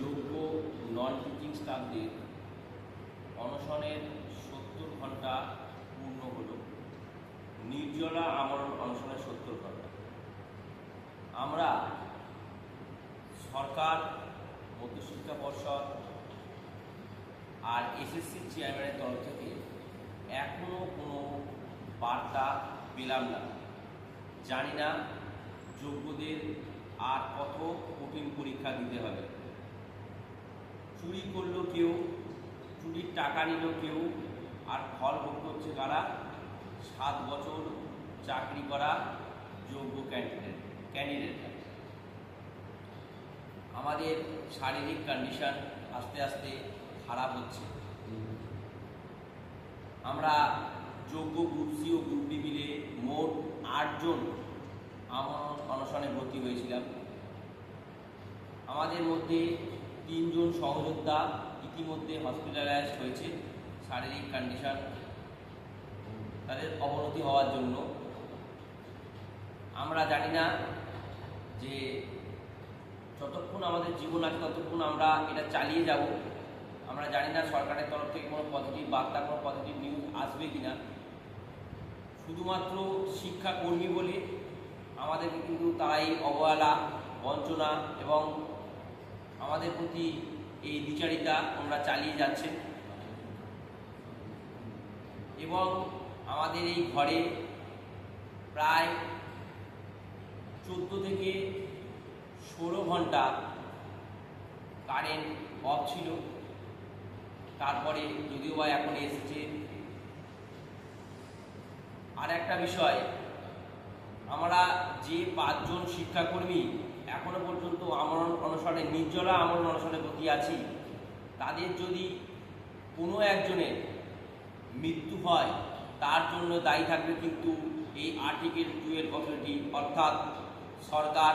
যোগ্য non teaching স্টাফদের অনশনের সত্তর ঘণ্টা পূর্ণ হল। নির্জলা আমরণ অনশনের সত্তর ঘণ্টা। আমরা সরকার, মধ্যশিক্ষা পর্ষদ আর এসএসসি চেয়ারম্যানের তরফ থেকে এখনও কোনো বার্তা পেলাম না। জানি না যোগ্যদের আর কত কঠিন পরীক্ষা দিতে হবে। চুরি করল কেউ, চুরির টাকা নিল কেউ, আর ফল ভোগ করছে কারা? সাত বছর চাকরি করা যোগ্য ক্যান্ডিডেট ক্যান্ডিডেট আমাদের শারীরিক কন্ডিশন আস্তে আস্তে খারাপ হচ্ছে। আমরা যোগ্য গ্রুপ সি ও গ্রুপ ডি মিলে মোট আটজন অনশনে ভর্তি হয়েছিলাম। আমাদের মধ্যে তিনজন সহযোদ্ধা ইতিমধ্যে হসপিটালাইজড হয়েছে, শারীরিক কন্ডিশন তাদের অবনতি হওয়ার জন্য। আমরা জানি না যে যতক্ষণ আমাদের জীবন আছে ততক্ষণ আমরা এটা চালিয়ে যাব। আমরা জানি না সরকারের তরফ থেকে কোনো পজিটিভ বার্তা, কোনো পজিটিভ নিউজ আসবে কি না শুধুমাত্র শিক্ষাকর্মী বলে আমাদেরকে কিন্তু তারাই অবহেলা, বঞ্চনা এবং আমাদের প্রতি এই বিচারিতা আমরা চালিয়ে যাচ্ছে। এবং আমাদের এই ঘরে প্রায় চোদ্দ থেকে ষোলো ঘণ্টা কারেন্ট অফ ছিল। তারপরে যদিও বা এখন এসেছে। আর একটা বিষয় যে পাঁচজন শিক্ষাকর্মী এখনও পর্যন্ত আমরণ অনশনে নির্জলা আমরণ অনশনে প্রতি আছি, তাদের যদি কোনো একজনের মৃত্যু হয়, তার জন্য দায়ী থাকবে কিন্তু এই আর্টিকেল টুয়েলভ অথরিটি অর্থাৎ সরকার,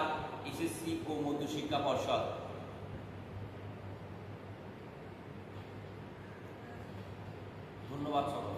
এসএসসি ও মধ্যশিক্ষা পর্ষদ। ধন্যবাদ সকল